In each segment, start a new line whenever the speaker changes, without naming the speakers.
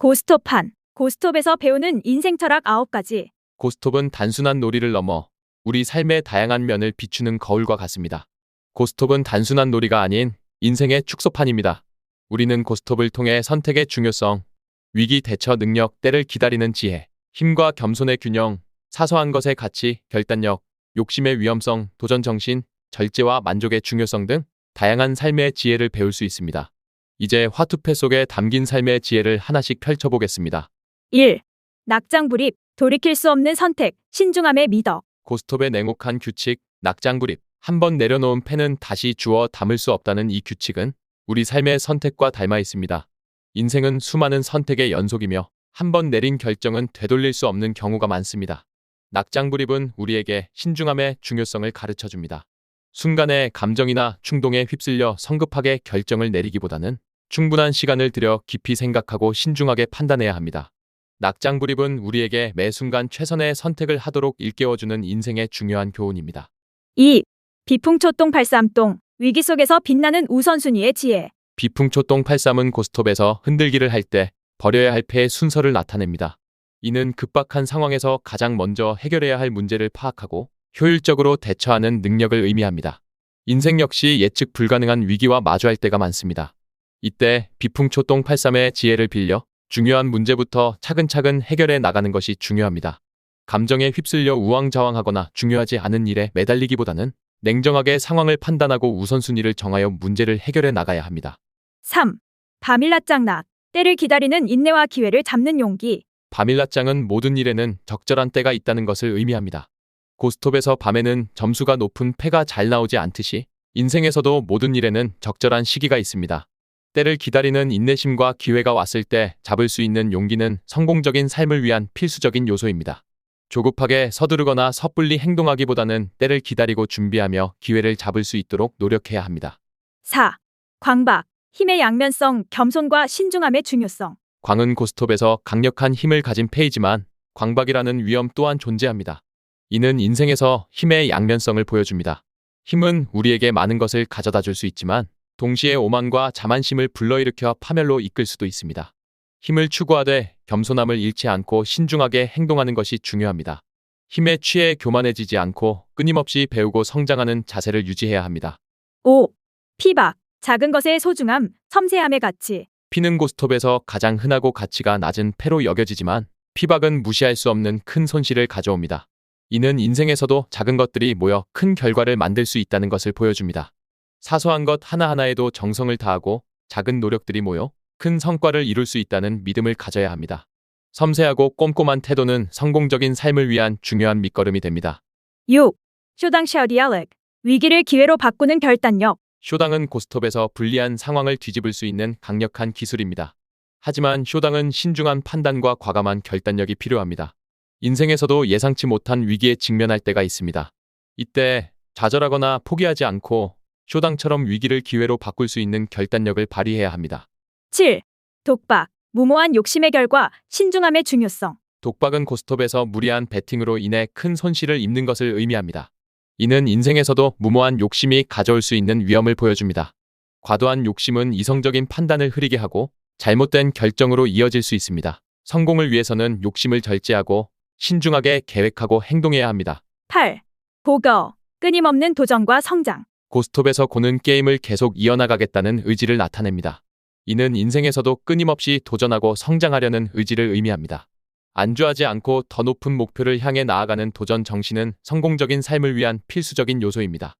고스톱판. 고스톱에서 배우는 인생 철학 9가지.
고스톱은 단순한 놀이를 넘어 우리 삶의 다양한 면을 비추는 거울과 같습니다. 고스톱은 단순한 놀이가 아닌 인생의 축소판입니다. 우리는 고스톱을 통해 선택의 중요성, 위기 대처 능력, 때를 기다리는 지혜, 힘과 겸손의 균형, 사소한 것의 가치, 결단력, 욕심의 위험성, 도전 정신, 절제와 만족의 중요성 등 다양한 삶의 지혜를 배울 수 있습니다. 이제 화투패 속에 담긴 삶의 지혜를 하나씩 펼쳐보겠습니다.
1. 낙장불입. 돌이킬 수 없는 선택. 신중함의 미덕.
고스톱의 냉혹한 규칙, 낙장불입. 한 번 내려놓은 펜은 다시 주워 담을 수 없다는 이 규칙은 우리 삶의 선택과 닮아 있습니다. 인생은 수많은 선택의 연속이며 한 번 내린 결정은 되돌릴 수 없는 경우가 많습니다. 낙장불입은 우리에게 신중함의 중요성을 가르쳐 줍니다. 순간의 감정이나 충동에 휩쓸려 성급하게 결정을 내리기보다는 충분한 시간을 들여 깊이 생각하고 신중하게 판단해야 합니다. 낙장불입은 우리에게 매 순간 최선의 선택을 하도록 일깨워주는 인생의 중요한 교훈입니다.
2. 비풍초동 팔삼동. 위기 속에서 빛나는 우선순위의 지혜.
비풍초동 83은 고스톱에서 흔들기를 할 때 버려야 할 패의 순서를 나타냅니다. 이는 급박한 상황에서 가장 먼저 해결해야 할 문제를 파악하고 효율적으로 대처하는 능력을 의미합니다. 인생 역시 예측 불가능한 위기와 마주할 때가 많습니다. 이때 비풍초동 83의 지혜를 빌려 중요한 문제부터 차근차근 해결해 나가는 것이 중요합니다. 감정에 휩쓸려 우왕좌왕하거나 중요하지 않은 일에 매달리기보다는 냉정하게 상황을 판단하고 우선순위를 정하여 문제를 해결해 나가야 합니다.
3. 바밀라장낙. 때를 기다리는 인내와 기회를 잡는 용기.
바밀라장은 모든 일에는 적절한 때가 있다는 것을 의미합니다. 고스톱에서 밤에는 점수가 높은 패가 잘 나오지 않듯이 인생에서도 모든 일에는 적절한 시기가 있습니다. 때를 기다리는 인내심과 기회가 왔을 때 잡을 수 있는 용기는 성공적인 삶을 위한 필수적인 요소입니다. 조급하게 서두르거나 섣불리 행동하기보다는 때를 기다리고 준비하며 기회를 잡을 수 있도록 노력해야 합니다.
4. 광박. 힘의 양면성, 겸손과 신중함의 중요성.
광은 고스톱에서 강력한 힘을 가진 패이지만 광박이라는 위험 또한 존재합니다. 이는 인생에서 힘의 양면성을 보여줍니다. 힘은 우리에게 많은 것을 가져다 줄 수 있지만 동시에 오만과 자만심을 불러일으켜 파멸로 이끌 수도 있습니다. 힘을 추구하되 겸손함을 잃지 않고 신중하게 행동하는 것이 중요합니다. 힘에 취해 교만해지지 않고 끊임없이 배우고 성장하는 자세를 유지해야 합니다.
5. 피박. 작은 것의 소중함, 섬세함의 가치.
피는 고스톱에서 가장 흔하고 가치가 낮은 패로 여겨지지만 피박은 무시할 수 없는 큰 손실을 가져옵니다. 이는 인생에서도 작은 것들이 모여 큰 결과를 만들 수 있다는 것을 보여줍니다. 사소한 것 하나하나에도 정성을 다하고 작은 노력들이 모여 큰 성과를 이룰 수 있다는 믿음을 가져야 합니다. 섬세하고 꼼꼼한 태도는 성공적인 삶을 위한 중요한 밑거름이 됩니다.
6. 쇼당샤 디알렉. 위기를 기회로 바꾸는 결단력.
쇼당은 고스톱에서 불리한 상황을 뒤집을 수 있는 강력한 기술입니다. 하지만 쇼당은 신중한 판단과 과감한 결단력이 필요합니다. 인생에서도 예상치 못한 위기에 직면할 때가 있습니다. 이때 좌절하거나 포기하지 않고 쇼당처럼 위기를 기회로 바꿀 수 있는 결단력을 발휘해야 합니다.
7. 독박. 무모한 욕심의 결과, 신중함의 중요성.
독박은 고스톱에서 무리한 배팅으로 인해 큰 손실을 입는 것을 의미합니다. 이는 인생에서도 무모한 욕심이 가져올 수 있는 위험을 보여줍니다. 과도한 욕심은 이성적인 판단을 흐리게 하고 잘못된 결정으로 이어질 수 있습니다. 성공을 위해서는 욕심을 절제하고 신중하게 계획하고 행동해야 합니다.
8. 고거. 끊임없는 도전과 성장.
고스톱에서 고는 게임을 계속 이어나가겠다는 의지를 나타냅니다. 이는 인생에서도 끊임없이 도전하고 성장하려는 의지를 의미합니다. 안주하지 않고 더 높은 목표를 향해 나아가는 도전 정신은 성공적인 삶을 위한 필수적인 요소입니다.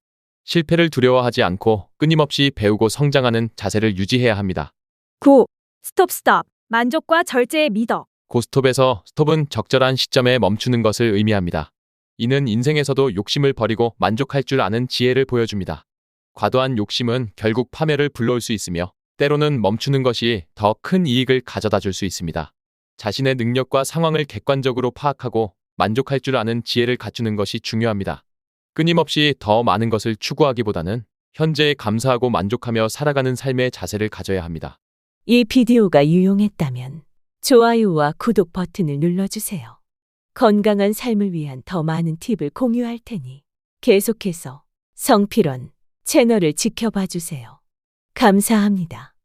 실패를 두려워하지 않고 끊임없이 배우고 성장하는 자세를 유지해야 합니다.
9. 스톱 스톱. 만족과 절제의 미덕.
고스톱에서 스톱은 적절한 시점에 멈추는 것을 의미합니다. 이는 인생에서도 욕심을 버리고 만족할 줄 아는 지혜를 보여줍니다. 과도한 욕심은 결국 파멸을 불러올 수 있으며 때로는 멈추는 것이 더 큰 이익을 가져다 줄 수 있습니다. 자신의 능력과 상황을 객관적으로 파악하고 만족할 줄 아는 지혜를 갖추는 것이 중요합니다. 끊임없이 더 많은 것을 추구하기보다는 현재에 감사하고 만족하며 살아가는 삶의 자세를 가져야 합니다.
이 비디오가 유용했다면 좋아요와 구독 버튼을 눌러주세요. 건강한 삶을 위한 더 많은 팁을 공유할 테니 계속해서 성필원 채널을 지켜봐 주세요. 감사합니다.